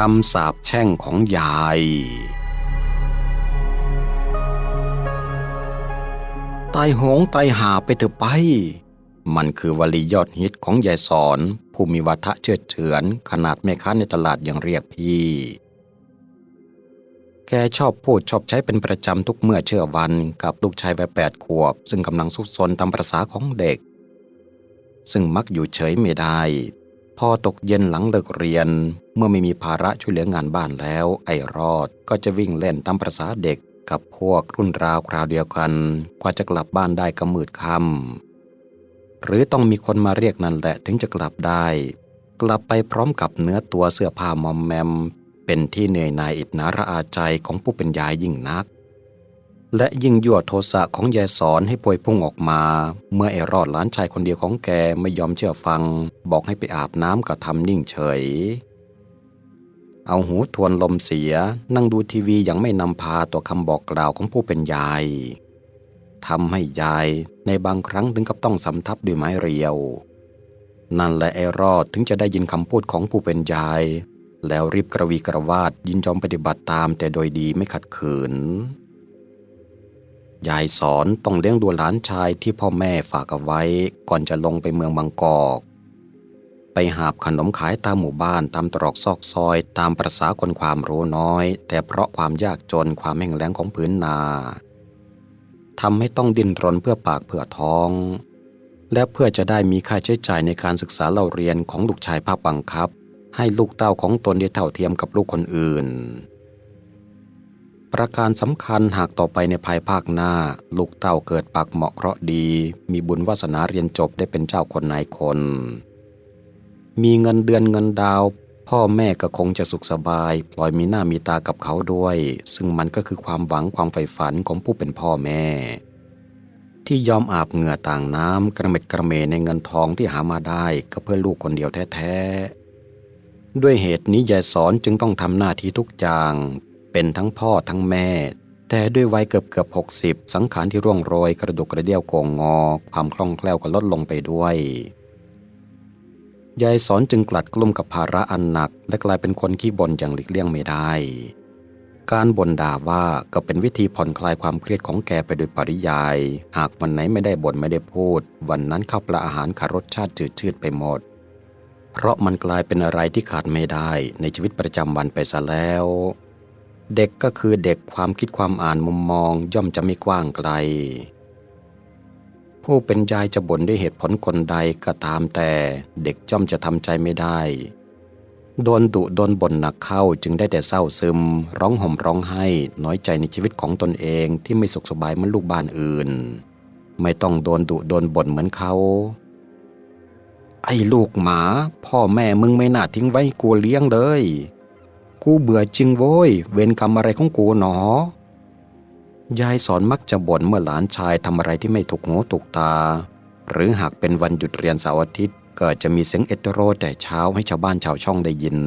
คำสาปแช่งของยาย ตายหงตายหาไปเถอะไป มันคือวลียอดฮิตของยายสอน ผู้มีวัฒะเชิดเฉือน ขนาดแม่ค้าในตลาดยังเรียกพี่ แกชอบพูดชอบใช้เป็นประจำทุกเมื่อเชื่อวันกับลูกชายวัยแปดขวบ ซึ่งกำลังสุกซนตามประษาของเด็ก ซึ่งมักอยู่เฉยไม่ได้ พอตกเย็นหลังเลิกเรียน เมื่อไม่มีภาระช่วยเหลืองานบ้านแล้ว ไอ้รอดก็จะวิ่งเล่นตามประษาเด็กกับพวกรุ่นราวคราวเดียวกัน กว่าจะกลับบ้านได้ก็มืดค่ำหรือต้องมีคนมาเรียกนั่นแหละถึงจะกลับได้ กลับไปพร้อมกับเนื้อตัวเสื้อผ้ามอมแมม เป็นที่เหนื่อยหน่ายอิจนาระอาใจของผู้เป็นยายยิ่งนัก และยิ่งยั่วโทสะของยายสอนให้ป่วยพุ่งออกมา เมื่อไอรอดหลานชายคนเดียวของแกไม่ยอมเชื่อฟัง บอกให้ไปอาบน้ำก็ทำนิ่งเฉย เอาหูทวนลมเสียนั่งดูทีวีย่างไม่นำพาต่อคำบอกกล่าวของผู้เป็นยายทำให้ยายในบางครั้งถึงกับต้องสำทับด้วยไม้เรียว นั่นแหละไอรอดถึงจะได้ยินคำพูดของผู้เป็นยาย แล้วรีบกระวีกระวาดยินยอมปฏิบัติตามแต่โดยดีไม่ขัดขืน ยายสอนต้องเลี้ยงดูหลานชายที่พ่อแม่ฝากเอาไว้ ก่อนจะลงไปเมืองบางกอก ไปหาบขนมขายตามหมู่บ้านตามตรอกซอกซอย ตามประษาคนความรู้น้อย แต่เพราะความยากจนความแห้งแล้งของพื้นนาทำให้ต้องดิ้นรนเพื่อปากเพื่อท้อง และเพื่อจะได้มีค่าใช้จ่ายในการศึกษาเล่าเรียนของลูกชายภาคบังคับ ให้ลูกเต้าของตนได้เท่าเทียมกับลูกคนอื่น ประการสำคัญหากต่อไปในภายภาคหน้า ลูกเต้าเกิดปากเหมาะเคราะห์ดี มีบุญวาสนาเรียนจบได้เป็นเจ้าคนนายคน มีเงินเดือนเงินดาว พ่อแม่ก็คงจะสุขสบาย ปล่อยมีหน้ามีตากับเขาด้วย ซึ่งมันก็คือความหวังความใฝ่ฝันของผู้เป็นพ่อแม่ ที่ยอมอาบเหงื่อต่างน้ำกระเม็ดกระเมในเงินทองที่หามาได้ก็เพื่อลูกคนเดียวแท้ๆด้วยเหตุนี้ยายสอนจึงต้องทำหน้าที่ทุกอย่าง เป็นทั้งพ่อทั้งแม่ แต่ด้วยวัยเกือบเกือบหกสิบสังขารที่ร่วงโรยกระดุกกระเดี่ยวโกงงอ ความคล่องแคล่วก็ลดลงไปด้วยยายสอนจึงกลัดกลุ้มกับภาระอันหนัก และกลายเป็นคนขี้บ่นอย่างหลีกเลี่ยงไม่ได้ การบ่นด่าว่าก็เป็นวิธีผ่อนคลายความเครียดของแกไปโดยปริยาย หากวันไหนไม่ได้บ่นไม่ได้พูด วันนั้นข้าวปลาอาหารขารสชาติจืดชืดไปหมด เพราะมันกลายเป็นอะไรที่ขาดไม่ได้ในชีวิตประจำวันไปซะแล้ว เด็กก็คือเด็กความคิดความอ่านมุมมองย่อมจะไม่กว้างไกล ผู้เป็นยายจะบ่นด้วยเหตุผลคนใดก็ตามแต่เด็กย่อมจะทำใจไม่ได้ โดนดุโดนบ่นหนักเข้าจึงได้แต่เศร้าซึม ร้องห่มร้องไห้ น้อยใจในชีวิตของตนเองที่ไม่สุขสบายเหมือนลูกบ้านอื่น ไม่ต้องโดนดุโดนบ่นเหมือนเขาไอ้ลูกหมา พ่อแม่มึงไม่น่าทิ้งไว้ให้กูเลี้ยงเลย กูเบื่อจริงโว้ย เวรกรรมอะไรของกูหนอ ยายสอนมักจะบ่นเมื่อหลานชายทำอะไรที่ไม่ถูกหูถูกตา หรือหากเป็นวันหยุดเรียนเสาร์อาทิตย์ก็จะมีเสียงเอตโรแต่เช้าให้ชาวบ้านชาวช่องได้ยิน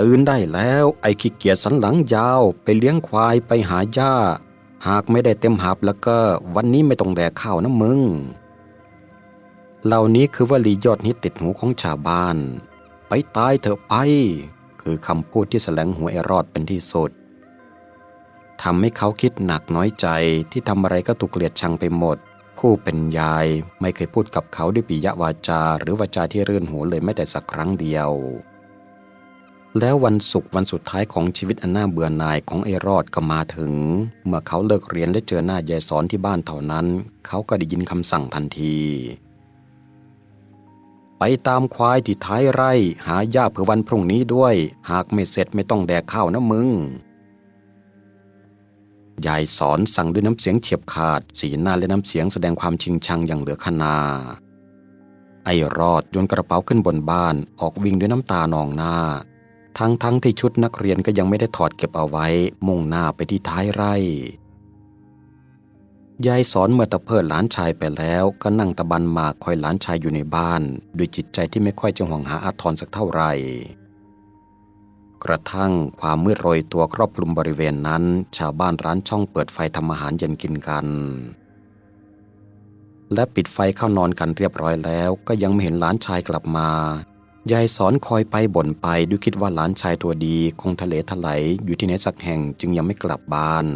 ตื่นได้แล้วไอ้ขี้เกียจสันหลังยาว ไปเลี้ยงควายไปหาหญ้า หากไม่ได้เต็มหับแล้วก็วันนี้ไม่ต้องแดกข้าวนะมึง เหล่านี้คือวลียอดฮิตติดหูของชาวบ้าน ไปตายเถอะไป คือคำพูดที่แสลงหัวไอรอดเป็นที่สุดทำให้เขาคิดหนักน้อยใจที่ทำอะไรก็ถูกเกลียดชังไปหมด ผู้เป็นยายไม่เคยพูดกับเขาด้วยปิยวาจา หรือวาจาที่รื่นหูเลยแม้แต่สักครั้งเดียว แล้ววันศุกร์วันสุดท้ายของชีวิตอันน่าเบื่อหน่ายของไอรอดก็มาถึง เมื่อเขาเลิกเรียนและเจอหน้ายายสอนที่บ้านเท่านั้น เขาก็ได้ยินคำสั่งทันที ไปตามควายที่ท้ายไร่ หาหญ้าเพื่อวันพรุ่งนี้ด้วย หากไม่เสร็จไม่ต้องแดกข้าวนะมึง ยายสอนสั่งด้วยน้ำเสียงเฉียบขาด สีหน้าและน้ำเสียงแสดงความชิงชังอย่างเหลือขนา ไอ้รอดโยนกระเป๋าขึ้นบนบ้านออกวิ่งด้วยน้ำตานองหน้า ทั้งทั้งที่ชุดนักเรียนก็ยังไม่ได้ถอดเก็บเอาไว้ มุ่งหน้าไปที่ท้ายไร่ ยายสอนเมื่อตะเพิดหลานชายไปแล้วก็นั่งตะบันหมากคอยหลานชายอยู่ในบ้าน ด้วยจิตใจที่ไม่ค่อยจะห่วงหาอาทรสักเท่าไหร่กระทั่งความมืดโรยตัวครอบคลุมบริเวณนั้น ชาวบ้านร้านช่องเปิดไฟทำอาหารเย็นกินกัน และปิดไฟเข้านอนกันเรียบร้อยแล้ว ก็ยังไม่เห็นหลานชายกลับมายายสอนคอยไปบ่นไปด้วยคิดว่าหลานชายตัวดี คงทะเลถลายอยู่ที่ไหนสักแห่งจึงยังไม่กลับบ้าน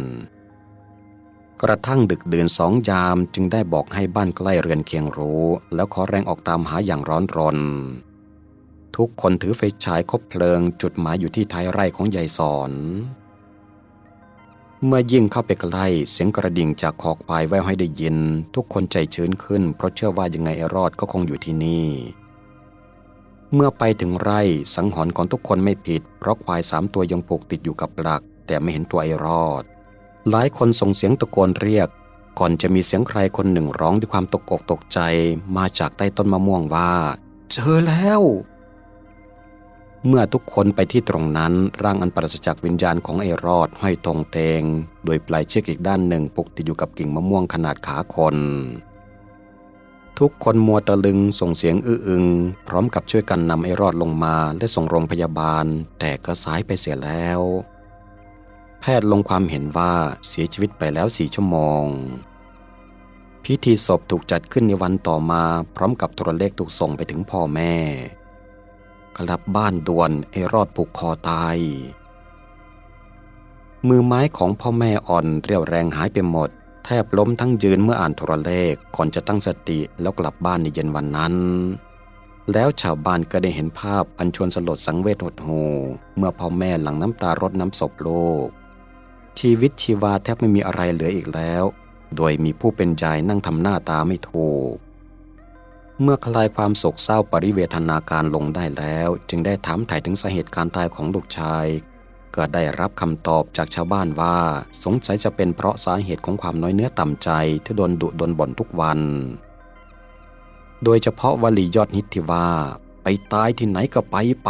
กระทั่งดึกดื่นสองยามจึงได้บอกให้บ้านใกล้เรือนเคียงรู้ แล้วขอแรงออกตามหาอย่างร้อนรน ทุกคนถือไฟฉายคบเพลิงจุดหมายอยู่ที่ท้ายไร่ของยายสอน เมื่อยิ่งเข้าไปใกล้เสียงกระดิ่งจากคอควายแววให้ได้ยิน ทุกคนใจชื้นขึ้น เพราะเชื่อว่ายังไงไอรอดก็คงอยู่ที่นี่เมื่อไปถึงไร่สังหรณ์ของทุกคนไม่ผิด เพราะควายสามตัวยังผูกติดอยู่กับหลัก แต่ไม่เห็นตัวไอรอด หลายคนส่งเสียงตะโกนเรียก ก่อนจะมีเสียงใครคนหนึ่งร้องด้วยความตกอกตกใจมาจากใต้ต้นมะม่วงว่า เจอแล้ว เมื่อทุกคนไปที่ตรงนั้นร่างอันปราศจากวิญญาณของไอรอดห้อยตรงเตง โดยปลายเชือกอีกด้านหนึ่งผูกติดอยู่กับกิ่งมะม่วงขนาดขาคน ทุกคนมัวตะลึงส่งเสียงอื้ออึง พร้อมกับช่วยกันนำไอรอดลงมาและส่งโรงพยาบาล แต่ก็สายไปเสียแล้ว พทย์ลงความเห็นว่าเสียชีวิตไปแล้วสี่ชั่วโมง พิธีศพถูกจัดขึ้นในวันต่อมาพร้อมกับโทรเลขถูกส่งไปถึงพ่อแม่กลับบ้านด่วนไอรอดผูกคอตาย มือไม้ของพ่อแม่อ่อนเรียวแรงหายไปหมด แทบล้มทั้งยืนเมื่ออ่านโทรเลขก่อนจะตั้งสติแล้วกลับบ้านในเย็นวันนั้น แล้วชาวบ้านก็ได้เห็นภาพอันชวนสลดสังเวชหดหูเมื่อพ่อแม่หลั่งน้ำตารดน้ำศพโลก ชีวิตชีวาแทบไม่มีอะไรเหลืออีกแล้ว โดยมีผู้เป็นยายนั่งทำหน้าตาไม่ถูก เมื่อคลายความโศกเศร้าปริเวทนาการลงได้แล้ว จึงได้ถามถ่ายถึงสาเหตุการตายของลูกชาย ก็ได้รับคำตอบจากชาวบ้านว่า สงสัยจะเป็นเพราะสาเหตุของความน้อยเนื้อต่ำใจที่โดนดุโดนบ่นทุกวัน โดยเฉพาะวลียอดฮิติว่า ไปตายที่ไหนก็ไปไป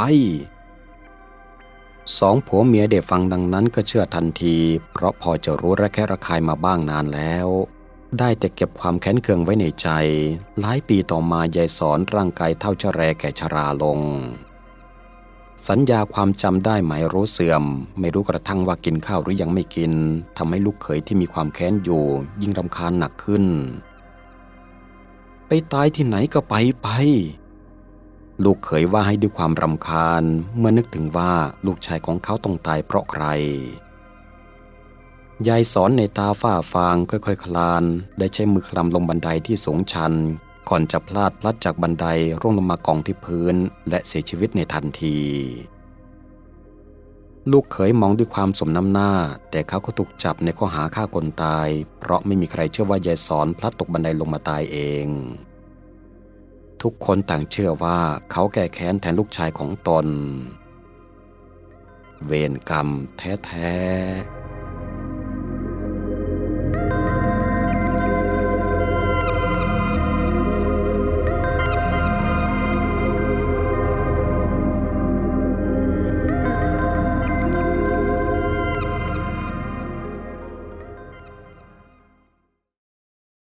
สองผัวเมียเด็ฟังดังนั้นก็เชื่อทันที เพราะพอจะรู้ระแคะระคายมาบ้างนานแล้ว ได้แต่เก็บความแค้นเคืองไว้ในใจ หลายปีต่อมายายสอนร่างกายเท่าชะแรแก่ชราลง สัญญาความจำได้หมายรู้เสื่อม ไม่รู้กระทั่งว่ากินข้าวหรือยังไม่กินทำให้ลูกเขยที่มีความแค้นอยู่ ยิ่งรำคาญหนักขึ้น ไปตายที่ไหนก็ไปไป ลูกเขยว่าให้ด้วยความรำคาญเมื่อนึกถึงว่าลูกชายของเขาต้องตายเพราะใคร ยายสอนในตาฝ้าฟางค่อยๆคคลาน ได้ใช้มือคลำลงบันไดที่สูงชัน ก่อนจะพลาดพลัดจากบันไดร่วงลงมากองที่พื้น และเสียชีวิตในทันที ลูกเขยมองด้วยความสมน้ำหน้า แต่เขาก็ถูกจับในข้อหาฆ่าคนตาย เพราะไม่มีใครเชื่อว่ายายสอนพลัดตกบันไดลงมาตายเอง ทุกคนต่างเชื่อว่าเขาแก้แค้นแทนลูกชายของตน เวรกรรมแท้ๆ